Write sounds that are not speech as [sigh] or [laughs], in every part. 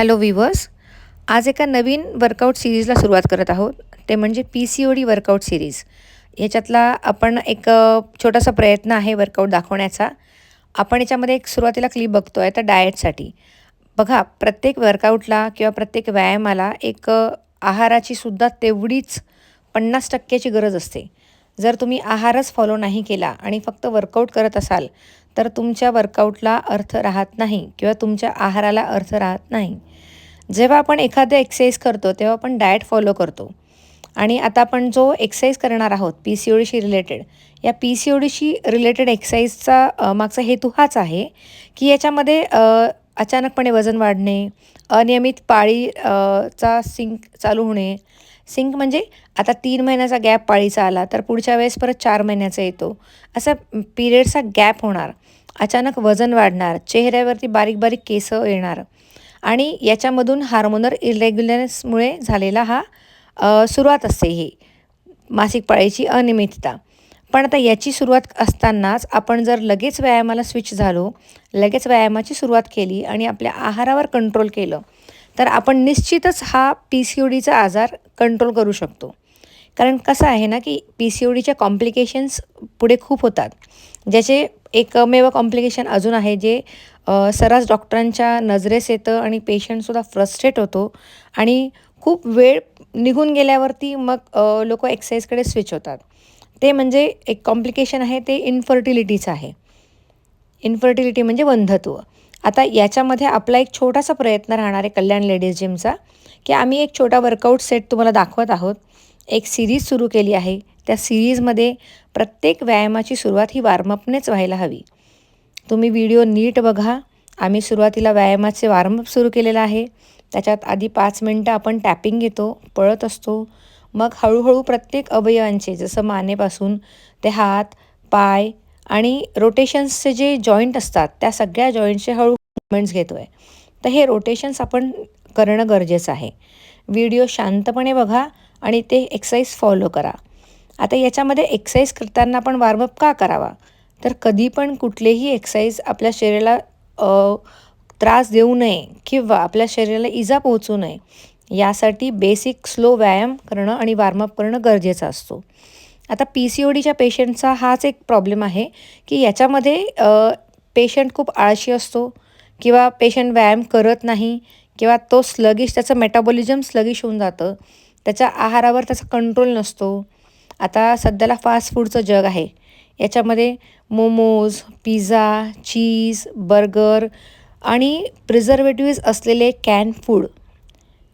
Hello weavers आज एका नवीन workout सिरीजला सुरुवात करत आहोत. ते म्हणजे P C O D workout series याच्यातला आपण एक छोटासा प्रयत्न आहे वर्कआउट दाखवण्याचा. आपण याच्यामध्ये एक सुरुवातीला क्लिप बघतो आहे तर डाएटसाठी बघा प्रत्येक वर्कआउटला किंवा प्रत्येक व्यायामाला एक आहाराची सुद्धा तेवढीच पन्नास टक्क्याची गरज असते. जर तुम्ही आहारच फॉलो नाही केला आणि फक्त वर्कआउट करत असाल तर तुमच्या वर्कआउटला अर्थ राहत नाही किंवा तुमच्या आहाराला अर्थ राहत नाही. जेव्हा आपण एखादं एक्सरसाइज करतो तेव्हा आपण डाएट फॉलो करतो. आणि आता आपण जो एक्सरसाइज करणार आहोत पी सी ओ डीशी रिलेटेड या पी सी ओ डीशी रिलेटेड एक्सरसाइजचा मागचा हेतू हाच आहे की याच्यामध्ये अचानकपणे वजन वाढणे अनियमित पाळी चा सिंक चालू होणे सिंक म्हणजे आता तीन महिन्याचा गॅप पाळीचा आला तर पुढच्या वेळेस परत चार महिन्याचा येतो. असा पिरियडचा गॅप होणार. अचानक वजन वाढणार चेहऱ्यावरती बारीक बारीक केस येणार. आणि याच्यामधून हार्मोनल इरेग्युलरनेसमुळे झालेला हा सुरुवात असते ही मासिक पाळीची अनियमितता. पण आता याची सुरुवात असतानाच आपण जर लगेच व्यायामाला स्विच झालो लगेच व्यायामाची सुरुवात केली आणि आपल्या आहारावर कंट्रोल केलं तर आपण निश्चितच हा पी सी ओ डीचा आजार कंट्रोल करू शकतो. कारण कसं आहे ना की पी सी ओ डीच्या कॉम्प्लिकेशन्स पुढे खूप होतात. ज्याचे एकमेव कॉम्प्लिकेशन अजून आहे जे सरास सर्रास डॉक्टरांच्या नजरेस येतं आणि पेशंटसुद्धा फ्रस्ट्रेट होतो आणि खूप वेळ निघून गेल्यावरती मग लोक एक्सरसाइजकडे स्विच होतात. ते म्हणजे एक कॉम्प्लिकेशन आहे ते इन्फर्टिलिटीचं आहे. इन्फर्टिलिटी म्हणजे वंधत्व आता याच्यामध्ये आपला एक छोटासा प्रयत्न राहणार आहे कल्याण लेडीज जिमचा की आम्ही एक छोटा वर्कआउट सेट तुम्हाला दाखवत आहोत. एक सिरीज सुरू केली आहे. त्या सिरीजमध्ये प्रत्येक व्यायामाची सुरुवात ही वॉर्मअपनेच व्हायला हवी. तुम्ही व्हिडिओ नीट बघा. आम्ही सुरुवातीला व्यायामाचे वॉर्मअप सुरू केलेलं आहे. त्याच्यात आधी पाच मिनटं आपण टॅपिंग घेतो पळत असतो. मग हळूहळू प्रत्येक अवयवांचे जसं मानेपासून ते हात पाय आणि रोटेशन्सचे जे जॉईंट असतात त्या सगळ्या जॉईंटचे हळू मुवमेंट्स घेतो आहे तर हे रोटेशन्स आपण करणं गरजेचं आहे. व्हिडिओ शांतपणे बघा आणि ते एक्सरसाइज फॉलो करा. आता याच्यामध्ये एक्सरसाइज करताना आपण वॉर्मअप का करावा? तर कधी पण कुठलेही एक्सरसाइज आपल्या शरीराला त्रास देऊ नये किंवा आपल्या शरीराला इजा पोहोचू नये. यासाठी बेसिक स्लो व्यायाम करणं आणि वॉर्मअप करणं गरजेचं असतो. आता पी सी ओ डीच्या पेशंटचा हाच एक प्रॉब्लेम आहे की याच्यामध्ये पेशंट खूप आळशी असतो किंवा पेशंट व्यायाम करत नाही किंवा तो स्लगिश त्याचं मेटाबॉलिझम स्लगिश होऊन जातं. त्याच्या आहारावर त्याचा कंट्रोल नसतो. आता सध्याला फास्ट फूडचं जग आहे. याच्यामध्ये मोमोज पिझ्झा चीज बर्गर आणि प्रिझर्वेटिव्ज असलेले कॅन फूड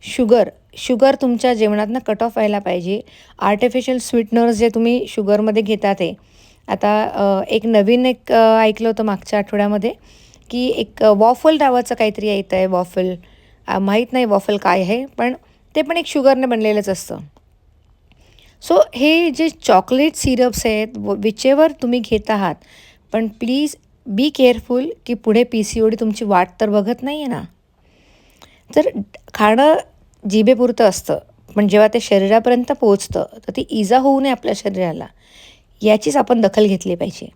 शुगर. शुगर तुमच्या जेवणातनं कट ऑफ व्हायला पाहिजे. आर्टिफिशियल स्वीटनर्स जे तुम्ही शुगरमध्ये घेता ते. आता एक नवीन एक ऐकलं होतं मागच्या आठवड्यामध्ये की एक वॉफल नावाचं काहीतरी येतं आहे वॉफल माहीत नाही वॉफल काय आहे पण ते पण एक शुगरने बनलेलंच असतं. सो हे जे चॉकलेट सिरप्स आहेत विचेवर तुम्ही घेत आहात पण प्लीज बी केअरफुल की पुढे पी सी ओ डी तुमची वाट तर बघत नाही आहे ना. तर खाणं जिभेपुरतं असतं पण जेव्हा ते शरीरापर्यंत पोचतं तर ती इजा होऊ नये आपल्या शरीराला. याचीच आपण दखल घेतली पाहिजे.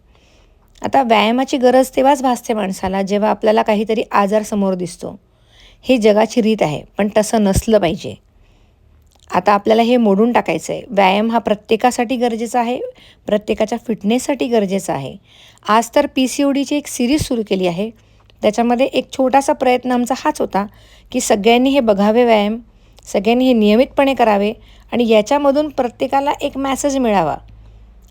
आता व्यायामाची गरज तेव्हाच भासते माणसाला जेव्हा आपल्याला काहीतरी आजार समोर दिसतो. हे जगाची रीत आहे पण तसं नसलं पाहिजे. आता आपल्याला हे मोडून टाकायचं आहे व्यायाम हा प्रत्येकासाठी गरजेचा आहे प्रत्येकाच्या फिटनेससाठी गरजेचा आहे. आज तर पी सी ओ डीची एक सिरीज सुरू केली आहे. त्याच्यामध्ये एक छोटासा प्रयत्न आमचा हाच होता की सगळ्यांनी हे बघावे व्यायाम सगळ्यांनी हे नियमितपणे करावे आणि याच्यामधून प्रत्येकाला एक मॅसेज मिळावा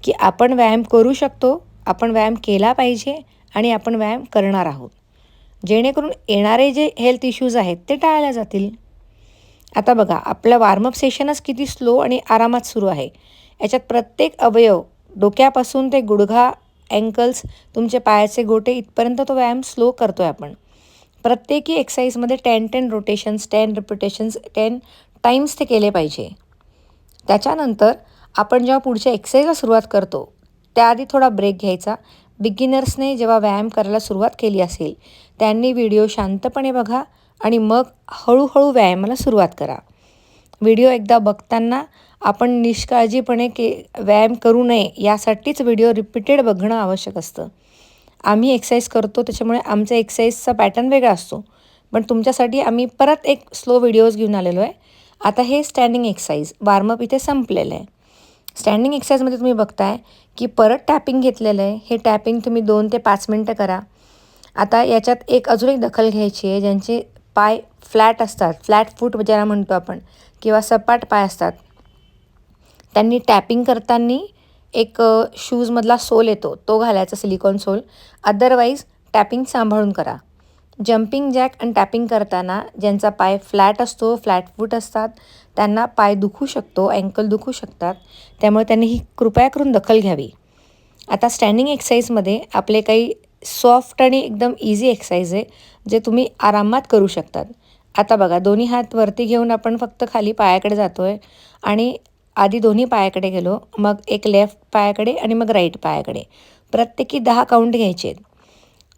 की आपण व्यायाम करू शकतो आपण व्यायाम केला पाहिजे आणि आपण व्यायाम करणार आहोत. जेणेकरून येणारे जे हेल्थ इश्यूज आहेत ते टाळल्या जातील. आता बघा आपलं वॉर्मअप सेशनच किती स्लो आणि आरामात सुरू आहे. याच्यात प्रत्येक अवयव डोक्यापासून ते गुडघा अँकल्स तुमचे पायाचे गोटे इथपर्यंत तो व्यायाम स्लो करतो आहे आपण. प्रत्येकी एक्सरसाइजमध्ये ten ten rotations ten repetitions ten times ते केले पाहिजे. त्याच्यानंतर आपण जेव्हा पुढच्या एक्सरसाइजला सुरुवात करतो त्याआधी थोडा ब्रेक घ्यायचा. बिगिनर्सने जेव्हा व्यायाम करायला सुरुवात केली असेल त्यांनी व्हिडिओ शांतपणे बघा आणि मग हळूहळू व्यायामाला सुरुवात करा. व्हिडिओ एकदा बघताना आपण निष्काळजीपणे के व्यायाम करू नये यासाठीच व्हिडिओ रिपीटेड बघणं आवश्यक असतं. आम्ही एक्सरसाइज करतो त्याच्यामुळे आमचा एक्सरसाइजचा पॅटर्न वेगळा असतो. पण तुमच्यासाठी आम्ही परत एक स्लो व्हिडिओज घेऊन आलेलो आहे. आता हे स्टँडिंग एक्सरसाइज वार्मअप इथे संपलेलं आहे. स्टँडिंग एक्सरसाइजमध्ये तुम्ही बघताय की परत टॅपिंग घेतलेलं आहे. हे टॅपिंग तुम्ही दोन ते पाच मिनटं करा. आता याच्यात एक अजून एक दखल घ्यायची आहे ज्यांचे पाय फ्लॅट असतात. फ्लॅट फूट ज्याला म्हणतो आपण. किंवा सपाट पाय असतात त्यांनी टॅपिंग करताना एक शूजमधला सोल येतो तो घालायचा सिलिकॉन सोल. अदरवाईज टॅपिंग सांभाळून करा. जम्पिंग जॅक आणि टॅपिंग करताना ज्यांचा पाय फ्लॅट असतो फ्लॅट फूट असतात त्यांना पाय दुखू शकतो अँकल दुखू शकतात त्यामुळे त्यांनी ही कृपया करून दखल घ्यावी. आता स्टँडिंग एक्सरसाइजमध्ये आपले काही सॉफ्ट आणि एकदम इझी एक्सरसाइज आहे जे तुम्ही आरामात करू शकतात. आता बघा दोन्ही हात वरती घेऊन आपण फक्त खाली पायाकडे जातो आहे आणि आधी दोन्ही पायाकडे गेलो मग एक लेफ्ट पायाकडे आणि मग राईट पायाकडे. प्रत्येकी दहा काउंट घ्यायचे आहेत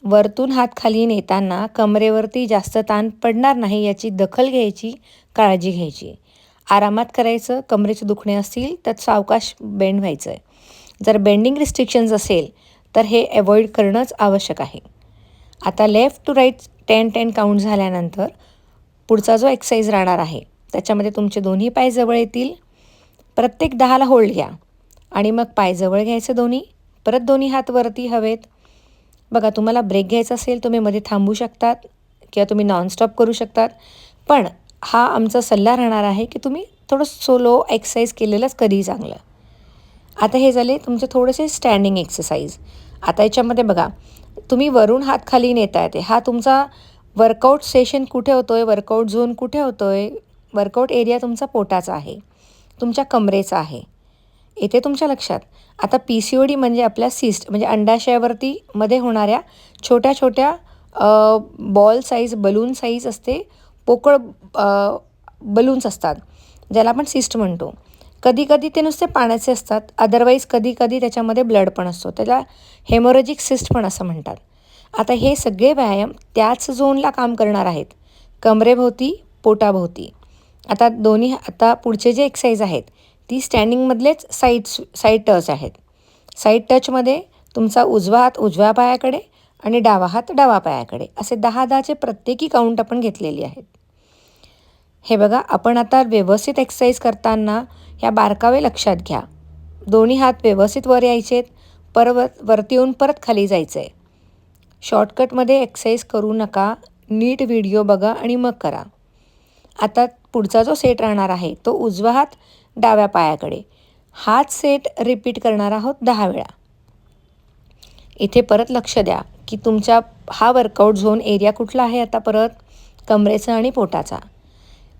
वरतून हात खाली नेताना कमरेवरती जास्त ताण पडणार नाही याची दखल घ्यायची काळजी घ्यायची. आरामात करायचं कमरेचे दुखणे असतील तर सावकाश बेंड व्हायचं आहे जर बेंडिंग रिस्ट्रिक्शन्स असेल तर हे अवॉइड करणंच आवश्यक आहे. आता left to right ten ten count झाल्यानंतर पुढचा जो एक्सरसाइज राहणार आहे त्याच्यामध्ये तुमचे दोन्ही पाय जवळ येतील. प्रत्येक दहाला होल्ड घ्या. आणि मग पाय जवळ घ्यायचं दोन्ही. परत दोन्ही हात वरती हवेत. बघा तुम्हाला ब्रेक घ्यायचा असेल तुम्ही मध्ये थांबू शकतात किंवा तुम्ही नॉनस्टॉप करू शकतात. पण हा आमचा सल्ला राहणार आहे की तुम्ही थोडं सोलो एक्सरसाइज केलेलंच कधीही चांगलं. आता हे झाले तुमचे थोडेसे स्टँडिंग एक्सरसाइज आता याच्यामध्ये बघा तुम्ही वरून हात खाली नेता येते हा तुमचा वर्कआउट सेशन कुठे होतो आहे वर्कआउट झोन कुठे होतो आहे वर्कआउट एरिया तुमचा पोटाचा आहे. तुमच्या कमरेचा आहे. येते तुमच्या लक्षात? आता पी सी ओ डी म्हणजे आपल्या सिस्ट म्हणजे अंडाशयावरती मध्ये होणाऱ्या छोट्या छोट्या बॉल साईज बलून साईज असते. पोकळ बलून्स असतात. ज्याला आपण सिस्ट म्हणतो. कधीकधी ते नुसते पाण्याचे असतात. अदरवाईज कधीकधी त्याच्यामध्ये ब्लड पण असतो. त्याला हेमोरेजिक सिस्ट पण असं म्हणतात. आता हे सगळे व्यायाम त्याच झोनला काम करणार आहेत. कमरेभोवती पोटाभोवती. आता दोन्ही आता पुढचे जे एक्सरसाइज आहेत ती स्टँडिंगमधलेच साईड साईड टच आहेत. साईड टचमध्ये तुमचा उजवा हात उजव्या पायाकडे आणि डावा हात डावा पायाकडे असे दहा दहाचे प्रत्येकी काउंट आपण घेतलेली आहेत. हे बघा आपण आता व्यवस्थित एक्सरसाइज करताना ह्या बारकावे लक्षात घ्या. दोन्ही हात व्यवस्थित वर यायचे परत वरती येऊन परत खाली जायचं आहे शॉर्टकटमध्ये एक्सरसाइज करू नका नीट व्हिडिओ बघा आणि मग करा. आता पुढचा जो सेट राहणार आहे तो उजवा हात डाव्या पायाकडे. हाच सेट रिपीट करणार आहोत दहा वेळा. इथे परत लक्ष द्या की तुमच्या हा वर्कआउट झोन एरिया कुठला आहे आता परत? कमरेचा आणि पोटाचा.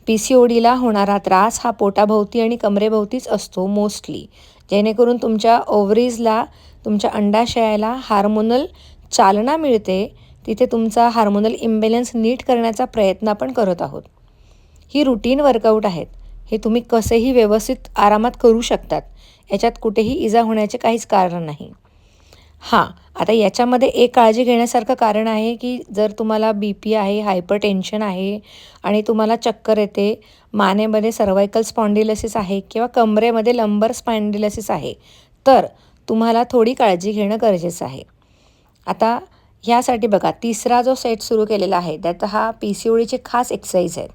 पी सी ओ डीला होणारा त्रास हा पोटाभोवती आणि कमरेभोवतीच असतो मोस्टली. जेणेकरून तुमच्या ओव्हरीजला तुमच्या अंडाशयाला हार्मोनल चालना मिळते तिथे तुमचा हार्मोनल इम्बॅलन्स नीट करण्याचा प्रयत्न आपण करत आहोत. ही रुटीन वर्कआउट आहेत. हे तुम्ही कसेही व्यवस्थित आरामात करू शकतात. याच्यात कुठेही इजा होण्याचे काहीच कारण नाही. हां आता याच्यामध्ये एक काळजी घेण्यासारखं कारण आहे की जर तुम्हाला बी पी आहे हायपर टेन्शन आहे आणि तुम्हाला चक्कर येते मानेमध्ये सर्वायकल स्पॉन्डिलसिस आहे किंवा कमरेमध्ये लंबर स्पॉन्डिलसिस आहे तर तुम्हाला थोडी काळजी घेणं गरजेचं आहे. आता ह्यासाठी बघा तिसरा जो सेट सुरू केलेला आहे त्यात हा पी सी ओडीचे खास एक्सरसाइज आहेत.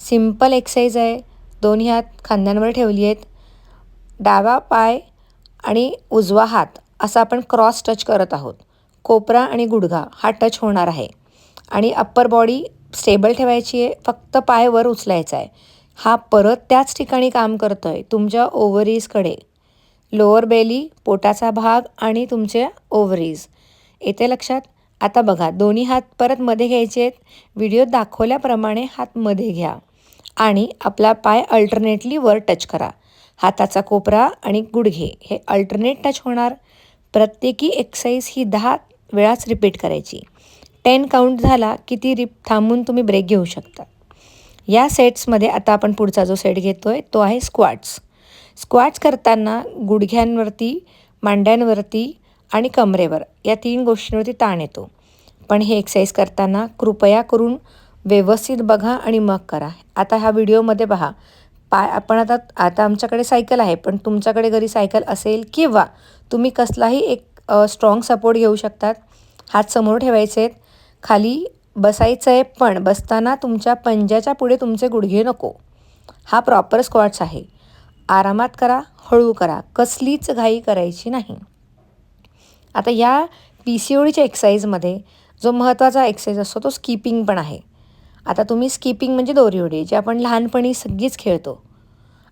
सिंपल एक्सरसाइज आहे दोन्ही हात खांद्यांवर ठेवली आहेत. डावा पाय आणि उजवा हात असा आपण क्रॉस टच करत आहोत. कोपरा आणि गुडघा हा टच होणार आहे. आणि अप्पर बॉडी स्टेबल ठेवायची आहे फक्त पाय वर उचलायचा आहे. हा परत त्याच ठिकाणी काम करतो आहे तुमच्या ओव्हरीजकडे लोअर बेली पोटाचा भाग आणि तुमचे ओव्हरीज येते लक्षात? आता बघा दोन्ही हात परत मध्ये घ्यायचे आहेत. व्हिडिओ दाखवल्याप्रमाणे हात मध्ये घ्या. आणि आपला पाय अल्टरनेटली वर टच करा. हाताचा कोपरा आणि गुडघे हे अल्टरनेट टच होणार. प्रत्येकी एक्सरसाइज ही दहा वेळाच रिपीट करायची. टेन काउंट झाला की ती रिप थांबून तुम्ही ब्रेक घेऊ शकता. या सेट्समध्ये आता आपण पुढचा जो सेट घेतो आहे तो आहे स्क्वॅट्स स्क्वॅट्स करताना गुडघ्यांवरती मांड्यांवरती आणि कमरेवर या तीन गोष्टींवरती ताण येतो. पण हे एक्सरसाइज करताना कृपया करून व्यवस्थित बघा आणि मग करा. आता ह्या व्हिडिओमध्ये पहा पाय आपण आता आता आमच्याकडे सायकल आहे पण तुमच्याकडे घरी सायकल असेल किंवा तुम्ही कसलाही एक स्ट्रॉंग सपोर्ट घेऊ शकतात. हात समोर ठेवायचे आहेत. खाली बसायचं आहे पण बसताना तुमच्या पंजाच्या पुढे तुमचे गुडघे नको. हा प्रॉपर स्क्वॉट्स आहे. आरामात करा हळू करा. कसलीच घाई करायची नाही. आता या पी सी ओडीच्या एक्सरसाइजमध्ये जो महत्त्वाचा एक्सरसाइज असतो तो स्किपिंग पण आहे. आता तुम्ही स्किपिंग म्हणजे दोरी उडी जे आपण लहानपणी सगळीच खेळतो.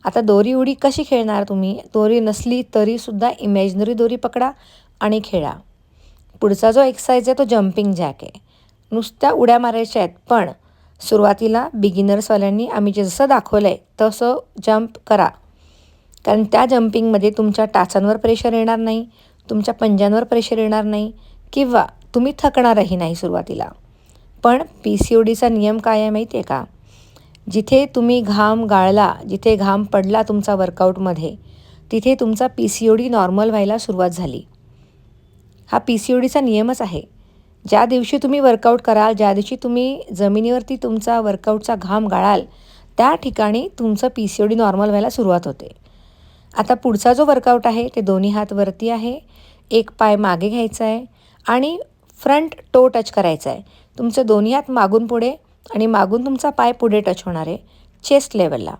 आता दोरी उडी कशी खेळणार तुम्ही? दोरी नसली तरीसुद्धा इमॅजिनरी दोरी पकडा आणि खेळा. पुढचा जो एक्सरसाइज आहे तो जम्पिंग जॅक आहे. नुसत्या उड्या मारायच्या आहेत पण सुरुवातीला बिगिनर्सवाल्यांनी आम्ही जे जसं दाखवलं आहे तसं जम्प करा. कारण त्या जम्पिंगमध्ये तुमच्या टाचांवर प्रेशर येणार नाही. तुमच्या पंजांवर प्रेशर येणार नाही किंवा तुम्ही थकणारही नाही सुरुवातीला. पण पी सी ओ डीचा नियम काय आहे माहिती आहे का? जिथे तुम्ही घाम गाळला जिथे घाम पडला तुमचा वर्कआउटमध्ये तिथे तुमचा P C O D normal व्हायला सुरुवात झाली. हा पी सी ओ डीचा नियमच आहे. ज्या दिवशी तुम्ही वर्कआउट कराल ज्या दिवशी तुम्ही जमिनीवरती तुमचा वर्कआउटचा घाम गाळाल त्या ठिकाणी तुमचं P C O D normal व्हायला सुरुवात होते. आता पुढचा जो वर्कआउट आहे ते दोन्ही हात वरती आहे. एक पाय मागे घ्यायचा आहे आणि फ्रंट टो टच करायचा आहे. तुमचे दोन्ही हात मागून पुढे आणि मागून तुमचा पाय पुढे टच होणार आहे चेस्ट लेवलला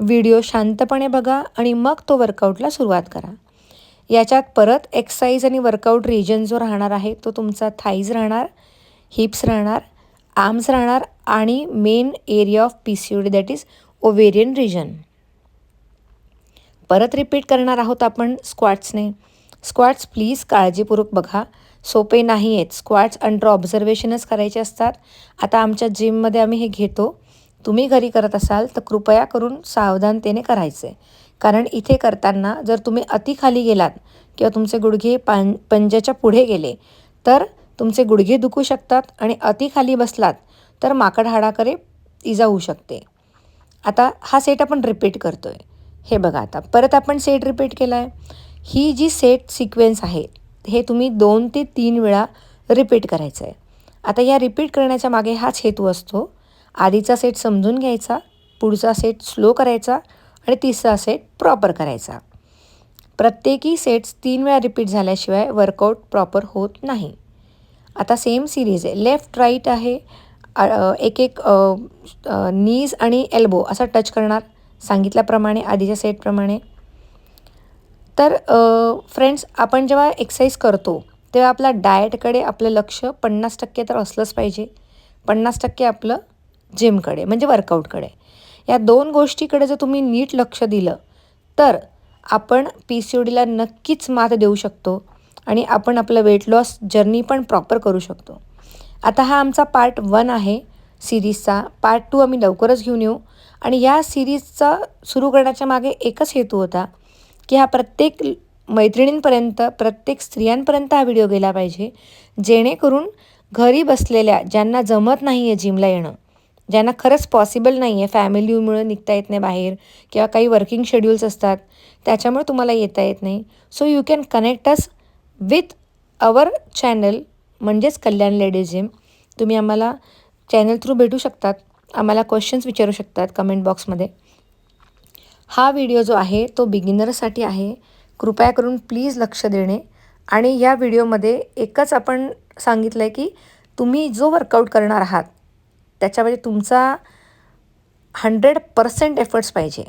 व्हिडिओ शांतपणे बघा आणि मग तो वर्कआउटला सुरुवात करा. याच्यात परत एक्सरसाइज आणि वर्कआउट रिजन जो राहणार आहे तो तुमचा थाईज राहणार हिप्स राहणार आर्म्स राहणार आणि main area of P C O D that is ovarian region परत रिपीट करणार आहोत आपण स्क्वॅट्सने स्क्वॅट्स प्लीज काळजीपूर्वक बघा. सोपे नाही आहेत स्क्वॅट्स अंडर ऑब्झर्वेशनच करायचे असतात. आता आमच्या जिममध्ये आम्ही हे घेतो. तुम्ही घरी करत असाल तर कृपया करून सावधानतेने करायचे. कारण इथे करताना जर तुम्ही अतिखाली गेलात किंवा तुमचे गुडघे पां पंजाच्या पुढे गेले तर तुमचे गुडघे दुखू शकतात आणि अतिखाली बसलात तर माकड हाडाकडे इजा होऊ शकते. आता हा सेट आपण रिपीट करतो आहे हे बघा आता. परत आपण सेट रिपीट केला आहे ही जी सेट सिक्वेन्स आहे हे तुम्ही दोन ते तीन वेळा रिपीट करायचं आहे आता या रिपीट करण्याच्या मागे हाच हेतू असतो. आधीचा सेट समजून घ्यायचा पुढचा सेट स्लो करायचा आणि तिसरा सेट प्रॉपर करायचा. प्रत्येकी सेट्स तीन वेळा रिपीट झाल्याशिवाय वर्कआउट प्रॉपर होत नाही. आता सेम सिरीज आहे. लेफ्ट राईट आहे. एक एक नीज आणि एल्बो असा टच करणार. सांगितल्याप्रमाणे आधीच्या सेटप्रमाणे. तर फ्रेंड्स आपण जेव्हा एक्सरसाइज करतो तेव्हा आपला डाएटकडे आपलं लक्ष पन्नास टक्के तर असलंच पाहिजे. पन्नास टक्के आपलं जिमकडे म्हणजे वर्कआउटकडे या दोन गोष्टीकडे जर तुम्ही नीट लक्ष दिलं तर आपण पी सी ओ डीला नक्कीच मात देऊ शकतो आणि आपण आपलं वेट लॉस जर्नी पण प्रॉपर करू शकतो. आता हा आमचा पार्ट वन आहे सिरीजचा पार्ट टू आम्ही लवकरच घेऊन येऊ. आणि या सिरीजचा सुरू करण्याच्या मागे एकच हेतू होता की हा प्रत्येक मैत्रिणींपर्यंत प्रत्येक स्त्रियांपर्यंत हा व्हिडिओ गेला पाहिजे जेणेकरून घरी बसलेल्या ज्यांना जमत नाही आहे जिमला येणं ज्यांना खरंच पॉसिबल नाही आहे फॅमिलीमुळे निघता येत नाही बाहेर किंवा काही वर्किंग शेड्यूल्स असतात त्याच्यामुळे तुम्हाला येता येत नाही. So you can connect us with our channel म्हणजेच कल्याण लेडीज जिम तुम्ही आम्हाला चॅनल थ्रू भेटू शकतात. आम्हाला क्वेश्चन्स विचारू शकतात कमेंट बॉक्समध्ये हा व्हिडिओ जो आहे तो बिगिनरसाठी आहे. कृपया करून प्लीज लक्ष देणे. आणि या व्हिडिओमध्ये एकच आपण सांगितलं आहे की तुम्ही जो वर्कआउट करणार आहात त्याच्यामध्ये तुमचा हंड्रेड पर्सेंट एफर्ट्स पाहिजे.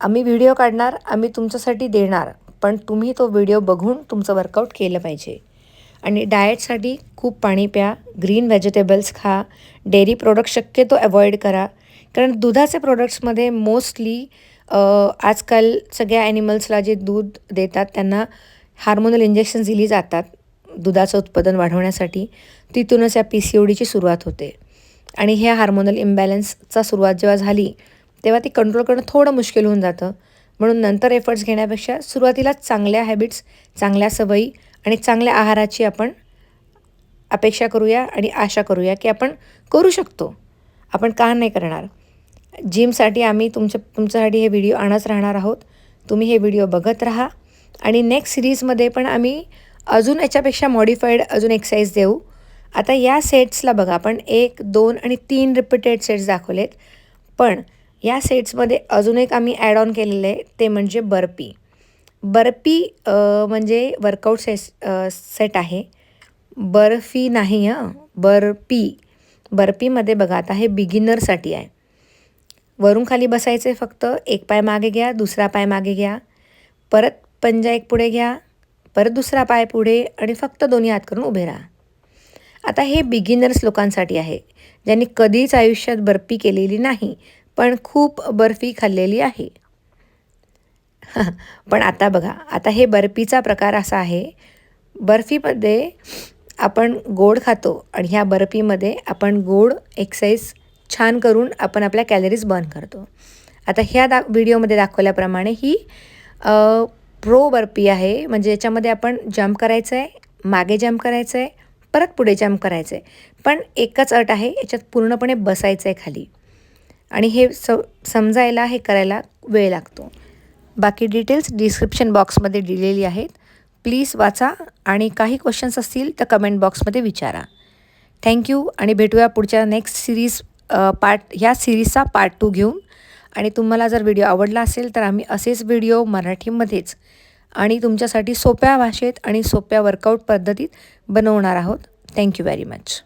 आम्ही व्हिडिओ काढणार आम्ही तुमच्यासाठी देणार पण तुम्ही तो व्हिडिओ बघून तुमचं वर्कआउट केलं पाहिजे. आणि डाएटसाठी खूप पाणी प्या ग्रीन व्हेजिटेबल्स खा डेअरी प्रोडक्ट शक्यतो अवॉइड करा. कारण दुधाचे प्रोडक्ट्समध्ये मोस्टली आजकाल सगळ्या ॲनिमल्सला जे दूध देतात त्यांना हार्मोनल इंजेक्शन्स दिली जातात दुधाचं उत्पादन वाढवण्यासाठी. तिथूनच या पी सी ओ डीची सुरुवात होते. आणि ह्या हार्मोनल इम्बॅलन्सचा सुरुवात जेव्हा झाली तेव्हा ती कंट्रोल करणं थोडं मुश्किल होऊन जातं. म्हणून नंतर एफर्ट्स घेण्यापेक्षा सुरुवातीलाच चांगल्या हॅबिट्स चांगल्या सवयी आणि चांगल्या आहाराची आपण अपेक्षा करूया आणि आशा करूया की आपण करू शकतो. आपण का नाही करणार? जिमसाठी आम्ही तुमच्या तुमच्यासाठी हे व्हिडिओ आणत राहणार आहोत. तुम्ही हे व्हिडिओ बघत राहा. आणि नेक्स्ट सिरीजमध्ये पण आम्ही अजून याच्यापेक्षा मॉडिफाईड अजून एक्सरसाइज देऊ. आता या सेट्सला बघा आपण एक दोन आणि तीन रिपीटेड सेट्स दाखवलेत. पण या सेट्समध्ये अजून एक आम्ही ॲड ऑन केलेलं आहे ते म्हणजे बर्पी. बर्पी म्हणजे वर्कआउट सेस सेट आहे. बर्फी नाही हं. बर्फी बर्फीमध्ये बघा आता हे बिगिनरसाठी आहे. वरून खाली बसायचे फक्त एक पाय मागे घ्या दुसरा पाय मागे घ्या. परत पंजा एक पुढे घ्या परत दुसरा पाय पुढे आणि फक्त दोन्ही हात करून उभे राहा. आता हे बिगिनर्स लोकांसाठी आहे ज्यांनी कधीच आयुष्यात बर्फी केलेली नाही पण खूप बर्फी खाल्लेली आहे. [laughs] पण आता बघा आता हे बर्फीचा प्रकार असा आहे बर्फीमध्ये आपण गोड खातो आणि ह्या बर्फीमध्ये आपण गोड एक्सरसाइज छान करून आपण आपल्या कॅलरीज बर्न करतो. आता ह्या दा व्हिडिओमध्ये दाखवल्याप्रमाणे ही प्रो बर्फी आहे म्हणजे याच्यामध्ये आपण जम्प करायचं आहे मागे जम्प करायचं आहे परत पुढे जम्प करायचं आहे पण एकच अट आहे याच्यात पूर्णपणे बसायचं आहे खाली. आणि हे स समजायला हे करायला वेळ लागतो. बाकी डिटेल्स डिस्क्रिप्शन बॉक्समध्ये दिलेली आहेत. प्लीज वाचा आणि काही क्वेश्चन्स असतील तर कमेंट बॉक्समध्ये विचारा. थँक्यू आणि भेटूया पुढच्या नेक्स्ट सिरीज पार्ट ह्या सिरीजचा पार्ट टू घेऊन. आणि तुम्हाला जर व्हिडिओ आवडला असेल तर आम्ही असेच व्हिडिओ मराठीमध्येच आणि तुमच्यासाठी सोप्या भाषेत आणि सोप्या वर्कआउट पद्धतीत बनवणार आहोत. Thank you very much